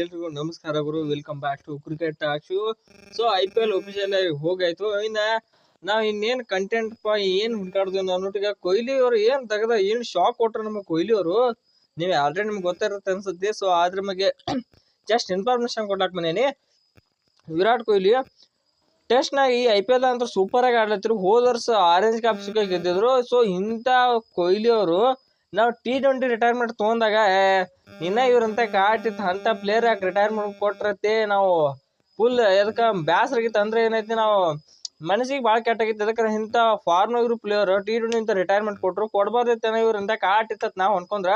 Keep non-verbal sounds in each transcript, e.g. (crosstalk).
ಎಲ್ರಿಗೂ ನಮಸ್ಕಾರ ಗುರು. Welcome back to cricket talk so I P L official ಆಗಿ ಹೋಗಾಯ್ತು. ಇನ್ನ ನಾವ್ ಇನ್ನೇನ್ ಕಂಟೆಂಟ್ ಪಾ ಏನ್ ಹುಡ್ಕಾಡ್ದು ಅನ್ನೋಟಿಗೆ ಕೊಹ್ಲಿ ಅವ್ರು ಏನ್ ತೆಗದ, ಏನ್ ಶಾಕ್ ಕೊಟ್ರು ನಮಗೆ ಕೊಹ್ಲಿ ಅವರು? ನೀವು ಆಲ್ರೆಡಿ ನಿಮ್ಗೆ ಗೊತ್ತಿರುತ್ತೆ ಅನ್ಸುತ್ತೆ. ಸೊ ಅದ್ರ ಬಗ್ಗೆ ಜಸ್ಟ್ ಇನ್ಫಾರ್ಮೇಶನ್ ಕೊಡ್ಲಾಕ್ ಬಂದೇನಿ. ವಿರಾಟ್ ಕೊಹ್ಲಿ ಟೆಸ್ಟ್ ನಾಗ ಈ ಐ ಪಿ ಎಲ್ ಅಂತ ಸೂಪರ್ ಆಗಿ ಆಡ್ಲತ್ತಿರು ಹೋದ ವರ್ಷ ಆರೆಂಜ್ ಕಾಪ್ ಸಿಕ್ಕ ಗೆದ್ದಿದ್ರು. ಸೊ ಇಂಥ ಕೊಹ್ಲಿ ಅವರು ನಾವು ಟಿ ಟ್ವೆಂಟಿ ರಿಟೈರ್ಮೆಂಟ್ ತೊಗೊಂಡಾಗ ಇನ್ನ ಇವ್ರಂತ ಕಾಟಿತ್ತು ಅಂತ ಪ್ಲೇಯರ್ ಯಾಕೆ ರಿಟೈರ್ಮೆಂಟ್ ಕೊಟ್ರತಿ ನಾವು ಫುಲ್ ಎದಕ್ಕೆ ಬ್ಯಾಸರ ಆಗಿತ್ತು ಅಂದ್ರೆ ಏನೈತಿ, ನಾವು ಮನಸ್ಸಿಗೆ ಭಾಳ ಕೆಟ್ಟಾಗಿತ್ತು. ಅದಕ್ಕೆ ಇಂಥ ಫಾರ್ಮ್ ಇರೋ ಪ್ಲೇಯರ್ ಟಿ ಟ್ವೆಂಟಿ ಇಂಥ ರಿಟೈರ್ಮೆಂಟ್ ಕೊಟ್ಟರು ಕೊಡ್ಬಾರ್ದೈತೆ ಇವ್ರಂತ ಕಾಟಿತ್ತ ನಾವು ಅನ್ಕೊಂಡ್ರ,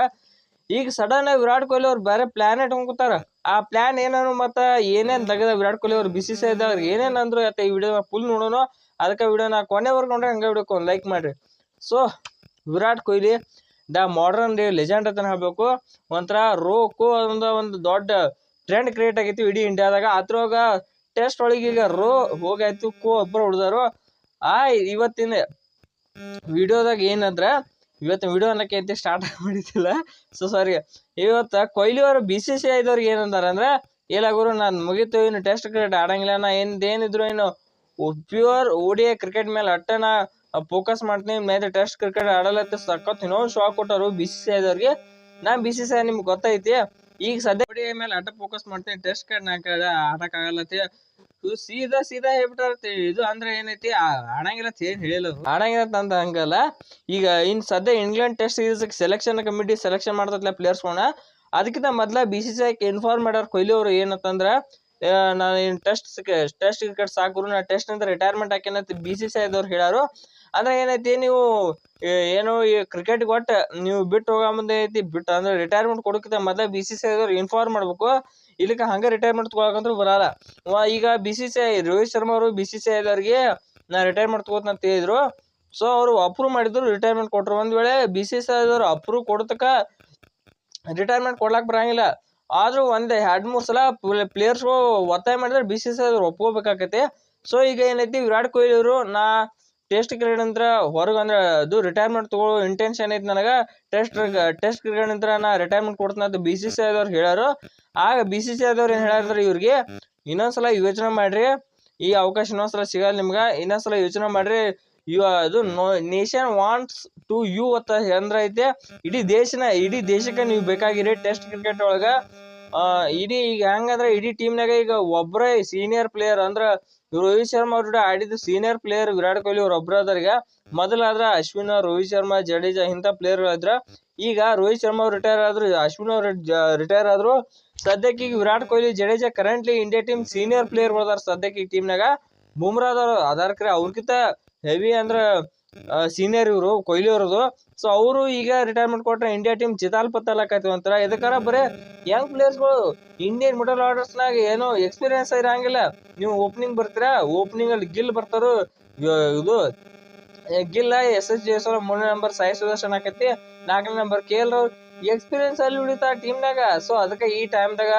ಈಗ ಸಡನ್ ಆಗಿ ವಿರಾಟ್ ಕೊಹ್ಲಿ ಅವ್ರು ಬೇರೆ ಪ್ಲಾನ್ ಇಟ್ಕೊಂಡ್ಕೊತಾರ ಆ ಪ್ಲಾನ್ ಏನೇನು ಮತ್ತೆ ಏನೇನ್ ತೆಗೆದ ವಿರಾಟ್ ಕೊಹ್ಲಿ ಅವ್ರು ಬಿಸಿ ಇದ್ದಾಗ ಏನೇನ್ ಅಂದ್ರು ಈ ವಿಡಿಯೋ ಫುಲ್ ನೋಡೋಣ ಅದಕ್ಕೆ ವಿಡಿಯೋನ ಕೊನೆವರೆಗೂ ನೋಡ್ರಿ ಹಂಗೆ ವಿಡಿಯೋಕ್ಕೆ ಒಂದು ಲೈಕ್ ಮಾಡ್ರಿ. So Virat Kohli the modern day legend ಅಂತ ಹೇಳ್ಬೇಕು. ಒಂಥರ ರೋಕು ಒಂದು ಒಂದು ದೊಡ್ಡ ಟ್ರೆಂಡ್ ಕ್ರಿಯೇಟ್ ಆಗೈತಿ ಇಡೀ ಇಂಡಿಯಾದಾಗ. ಅದ್ರೊಳಗ ಟೆಸ್ಟ್ ಒಳಗೆ ಈಗ ರೋ ಹೋಗಾಯ್ತು, ಕೋ ಒಬ್ಬರು ಹೊಡೆದಾರು. ಆ ಇವತ್ತಿನ ವಿಡಿಯೋದಾಗ ಏನಂದ್ರ, ಇವತ್ತಿನ ವಿಡಿಯೋ ಅನ್ನಕ್ಕೆ ಸ್ಟಾರ್ಟ್ (laughs) ಮಾಡಿದ್ದಿಲ್ಲ. ಸೊ ಸಾರಿ ಇವತ್ತು ಕೊಹ್ಲಿ ಅವರು ಬಿ ಸಿ ಸಿ ಐದವ್ರಿಗೆ ಏನಂದಾರ ಅಂದ್ರೆ, ಇಲ್ಲ ಗುರು, ನಾನು ಮುಗೀತು, ಇನ್ನು ಟೆಸ್ಟ್ ಕ್ರಿಕೆಟ್ ಆಡಂಗಿಲ್ಲ, ನಾ ಏನ್ ಏನಿದ್ರು ಏನು ಪ್ಯೂರ್ ಓಡಿಯ ಕ್ರಿಕೆಟ್ ಮೇಲೆ ಅಟ್ಟನ ಫೋಕಸ್ ಮಾಡ್ತೀನಿ ಮೇಲೆ ಟೆಸ್ಟ್ ಕ್ರಿಕೆಟ್ ಆಡಲತ್ತ ಸಖತ್ ಇನ್ನೊಂದು ಶಾಕ್ ಕೊಟ್ಟರು ಬಿ ಸಿ ಸಿ ಐದವ್ರಿಗೆ ನಾ ಬಿ ಸಿ ಸಿ ನಿಮ್ಗೆ ಗೊತ್ತೈತಿ, ಈಗ ಸದ್ಯ ಓಡಿಯ ಮೇಲೆ ಆಟ ಫೋಕಸ್ ಮಾಡ್ತೀನಿ ಟೆಸ್ಟ್ ಕ್ರಿಕೆಟ್ ನಾ ಆಡಕ್ಕಾಗಲ್ಲತಿ ಇವ್ ಸೀದಾ ಸೀದಾ ಹೇಳ್ಬಿಟ್ಟಾರತಿ ಇದು ಅಂದ್ರೆ ಏನೈತಿ ಆಡಂಗಿಲ್ಲ ಏನ್ ಹೇಳಿಲ್ಲ. ಆಡಂಗಿಲ್ಲ ಅಂತ ಹಂಗಲ್ಲ. ಈಗ ಇನ್ ಸದ್ಯ England test series selection committee selection ಮಾಡ್ತತ್ಲ ಪ್ಲೇಯರ್ಸ್ಗಳನ್ನ ಅದಕ್ಕಿಂತ ಮೊದ್ಲ B C C I inform ಮಾಡ್ಯಾರ ಕೊಹ್ಲಿ ಅವರು ಏನಂತಂದ್ರ ನಾನು ಏನು ಟೆಸ್ಟ್ ಟೆಸ್ಟ್ ಕ್ರಿಕೆಟ್ ಸಾಕು ನಾ ಟೆಸ್ಟ್ನಿಂದ ರಿಟೈರ್ಮೆಂಟ್ ಹಾಕೇನಂತ ಬಿ ಸಿ ಸಿ ಐದವ್ರು ಹೇಳಾರು ಅಂದ್ರೆ ಏನೈತಿ, ನೀವು ಏನು ಈ ಕ್ರಿಕೆಟ್ ಒಟ್ಟು ನೀವು ಬಿಟ್ಟು ಹೋಗೋ ಮುಂದೆ ಐತಿ ಬಿಟ್ಟು ಅಂದ್ರೆ ರಿಟೈರ್ಮೆಂಟ್ ಕೊಡೋಕ್ಕಿಂತ ಮೊದಲು ಬಿ ಸಿ ಸಿ ಐದವ್ರು ಇನ್ಫಾರ್ಮ್ ಮಾಡ್ಬೇಕು. ಇಲ್ಲಿಕ ಹಂಗ ರಿಟೈರ್ಮೆಂಟ್ ತಗೊಳಕಂದ್ರೂ ಬರಲ್ಲ. ಈಗ B C C I Rohit Sharma ಅವರು ಬಿ ಸಿ ಸಿ ಐದವ್ರಿಗೆ ನಾ ರಿಟೈರ್ಮೆಂಟ್ ತಗೋತ ಹೇಳಿದ್ರು. ಸೊ ಅವರು ಅಪ್ರೂವ್ ಮಾಡಿದ್ರು ರಿಟೈರ್ಮೆಂಟ್ ಕೊಟ್ರು. ಒಂದ್ ವೇಳೆ ಬಿ ಸಿ ಸಿ ಐದವ್ರು ಅಪ್ರೂವ್ ಕೊಡತಕ್ಕ ರಿಟೈರ್ಮೆಂಟ್ ಕೊಡ್ಲಾಕ್ ಬರಂಗಿಲ್ಲ. ಆದ್ರೂ ಒಂದು, ಎರಡು, ಮೂರು ಸಲ ಪ್ಲೇಯರ್ಸ್ಗಳು ಒತ್ತಾಯ ಮಾಡಿದ್ರೆ ಬಿ ಸಿ ಸಿ ಅವ್ರು ಒಪ್ಕೋಬೇಕಾಗತ್ತೆ. ಸೊ ಈಗ ಏನೈತಿ, ವಿರಾಟ್ ಕೊಹ್ಲಿ ಅವರು, ನಾ ಟೆಸ್ಟ್ ಕ್ರಿಕೆಟ್ ನಂತರ ಹೊರಗೆ ಅಂದ್ರೆ ಅದು ರಿಟೈರ್ಮೆಂಟ್ ತಗೊಳ್ಳೋ ಇಂಟೆನ್ಷನ್ ಐತಿ ನನಗೆ. ಟೆಸ್ಟ್ ಟೆಸ್ಟ್ ಕ್ರಿಕೆಟ್ ನಂತರ ನಾ ರಿಟೈರ್ಮೆಂಟ್ ಕೊಡ್ತೀನಿ ಅಂತ ಬಿ ಸಿ ಸಿ ಐದವ್ರು ಹೇಳ್ಯಾರು ಆಗ ಬಿ ಸಿ ಸಿ ಐದವ್ರು ಏನು ಹೇಳ್ಯಾರ ಇವ್ರಿಗೆ, ಇನ್ನೊಂದ್ಸಲ ಯೋಚನೆ ಮಾಡ್ರಿ. ಈ ಅವಕಾಶ ಇನ್ನೊಂದ್ಸಲ ಸಿಗಲ್ಲ ನಿಮ್ಗೆ, ಇನ್ನೊಂದ್ಸಲ ಯೋಚನೆ ಮಾಡ್ರಿ. ಇವ ಅದು ನೇಷನ್ ವಾಂಟ್ಸ್ ಟು ಯು ಅಂತ ಅಂದ್ರೆ ಐತೆ. ಇಡೀ ದೇಶನ ಇಡೀ ದೇಶಕ್ಕೆ ನೀವು ಬೇಕಾಗಿರಿ ಟೆಸ್ಟ್ ಕ್ರಿಕೆಟ್ ಒಳಗ ಇಡೀ ಈಗ ಹೆಂಗಂದ್ರೆ ಇಡೀ ಟೀಮ್ನಾಗ ಈಗ ಒಬ್ಬರೇ ಸೀನಿಯರ್ ಪ್ಲೇಯರ್ ಅಂದ್ರೆ ರೋಹಿತ್ ಶರ್ಮಾ ಅವ್ರ ಜೊತೆ ಆಡಿದ್ದು ಸೀನಿಯರ್ ಪ್ಲೇಯರ್ ವಿರಾಟ್ ಕೊಹ್ಲಿ ಅವ್ರ ಒಬ್ರ ಮೊದಲಾದ್ರೆ ಮೊದಲಾದ್ರ ಅಶ್ವಿನ್ ರೋಹಿತ್ ಶರ್ಮಾ ಜಡೇಜಾ ಇಂಥ ಪ್ಲೇಯರ್ ಇದ್ರ. ಈಗ ರೋಹಿತ್ ಶರ್ಮಾ ಅವ್ರು ರಿಟೈರ್ ಆದ್ರು ಅಶ್ವಿನ್ ಅವ್ರು ರಿಟೈರ್ ಆದ್ರು. ಸದ್ಯಕ್ಕೆ ಈಗ Virat Kohli Jadeja currently India team senior player ಬರ್ದಾರ ಸದ್ಯಕ್ಕೆ ಈ ಟೀಮ್ನಾಗ ಬುಮ್ರಾದವ್ರು ಅದಾರ ಕರೆ ಅವ್ರಕಿಂತ ಹೆವಿ ಅಂದ್ರೆ ಸೀನಿಯರ್ ಇವರು, ಕೊಹ್ಲಿ ಅವ್ರದ್ದು ಸೊ ಅವರು ಈಗ ರಿಟೈರ್ಮೆಂಟ್ ಕೊಟ್ಟರೆ ಇಂಡಿಯಾ ಟೀಮ್ ಚಿತಾಲ್ ಪತ್ತಲಕೈತಿ ಅಂತಾರೆ ಇದಕ್ಕಾರ ಬರೀ ಯಂಗ್ ಪ್ಲೇಯರ್ಸ್ಗಳು ಇಂಡಿಯನ್ ಮಿಡಲ್ ಆರ್ಡರ್ಸ್ನಾಗ ಏನೋ ಎಕ್ಸ್ಪೀರಿಯನ್ಸ್ ಇರಂಗಿಲ್ಲ. ನೀವು ಓಪನಿಂಗ್ ಬರ್ತೀರಾ ಓಪನಿಂಗ್ ಅಲ್ಲಿ ಗಿಲ್ ಬರ್ತಾರು ಇದು ಗಿಲ್ ಗಿಲ್ಲ ಎಸ್ ಎಸ್ ಜಯಸ್ವರ ಮೂರನೇ ನಂಬರ್ ಸಾಯಿ ಸುದರ್ಶನ್ ಆಕೈತಿ ನಾಲ್ಕನೇ ನಂಬರ್ ಕೆ ಎಲ್ ಎಕ್ಸ್ಪೀರಿಯನ್ಸ್ ಅಲ್ಲಿ ಉಳಿತಾ ಟೀಮ್ನಾಗ ಸೊ ಅದಕ್ಕೆ ಈ ಟೈಮ್ದಾಗ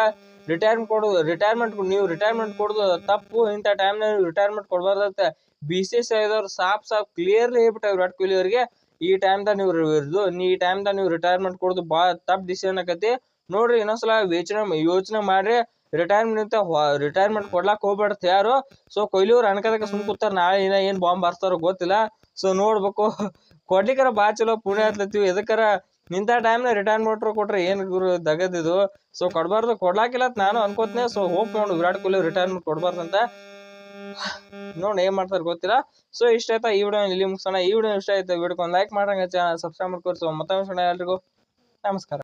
ರಿಟೈರ್ಮೆಂಟ್ ಕೊಡೋದು ರಿಟೈರ್ಮೆಂಟ್ ನೀವು ರಿಟೈರ್ಮೆಂಟ್ ಕೊಡೋದು ತಪ್ಪು. ಇಂಥ ಟೈಮ್ನಾಗ ರಿಟೈರ್ಮೆಂಟ್ ಕೊಡಬಾರ್ದಂತೆ ಬಿ ಸಿ ಸಿ ಐದವ್ರು ಸಾಫ್ ಸಾಫ್ ಕ್ಲಿಯರ್ಲಿ ಹೇಳ್ಬಿಟ್ಟ ವಿರಾಟ್ ಕೊಹ್ಲಿ ಅವರಿಗೆ ಈ ಟೈಮ್ದಾಗ ನೀವು ಇದು, ಈ ಟೈಮ್ದಾಗ ನೀವು ರಿಟೈರ್ಮೆಂಟ್ ಕೊಡೋದು ಭಾಳ ತಪ್ಪು ಡಿಸಿಷನ್ ಆಕತಿ ನೋಡ್ರಿ ಇನ್ನೊಂದ್ಸಲ ಯೋಚನೆ ಯೋಚನೆ ಮಾಡ್ರಿ. ರಿಟೈರ್ಮೆಂಟ್ ರಿಟೈರ್ಮೆಂಟ್ ಕೊಡ್ಲಾಕ್ ಹೋಗ್ಬೇಡ್ತ ಯಾರು? ಸೊ ಕೊಹ್ಲಿ ಅವ್ರು ಸುಮ್ ಕೂತಾರ. ನಾಳೆ ಏನ ಏನ್ ಬಾಂಬ್ ಬರ್ತಾರೋ ಗೊತ್ತಿಲ್ಲ. ಸೊ ನೋಡ್ಬೇಕು. (laughs) ಕೊಡ್ಲಿಕ್ಕರ ಬಾ ಚಲೋ. ಪುಣ್ಯ ಹತ್ಲತ್ತೀವಿ ಎದಕ್ಕರ ಇಂಥ ರಿಟರ್ನ್ ಮಾಡ್ರು ಕೊಟ್ರೆ ಏನ್ ಗುರು ದಗದಿದು? ಸೊ ಕೊಡಬಾರ್ದು. ಕೊಡ್ಲಾಕಿಲ್ಲ ನಾನು ಅನ್ಕೋತೀನಿ. ಸೊ ಹೋಪ್ ನೋಡು ವಿರಾಟ್ ಕೊಹ್ಲಿ ರಿಟರ್ನ್ ಕೊಡ್ಬಾರ್ದು ಅಂತ. ನೋಡಿ ಏನ್ ಮಾಡ್ತಾರ ಗೊತ್ತಿಲ್ಲ. ಸೊ ಇಷ್ಟ ಆಯ್ತಾ ಈ ವಿಡಿಯೋ ಇಲ್ಲಿ ಮುಗಿಸೋಣ. ಈ ವಿಡಿಯೋ ಇಷ್ಟ ಆಯ್ತು ವಿಡಿಯೋಕ್ಕೆ ಒಂದು ಲೈಕ್ ಮಾಡಂಗ ಚಾನಲ್ ಸಬ್ಸ್ಕ್ರೈಬ್ ಮಾಡ್ಕೊರಿ. ಸೊ ಮತ್ತೊಂದು ಎಲ್ರಿಗೂ. ನಮಸ್ಕಾರ.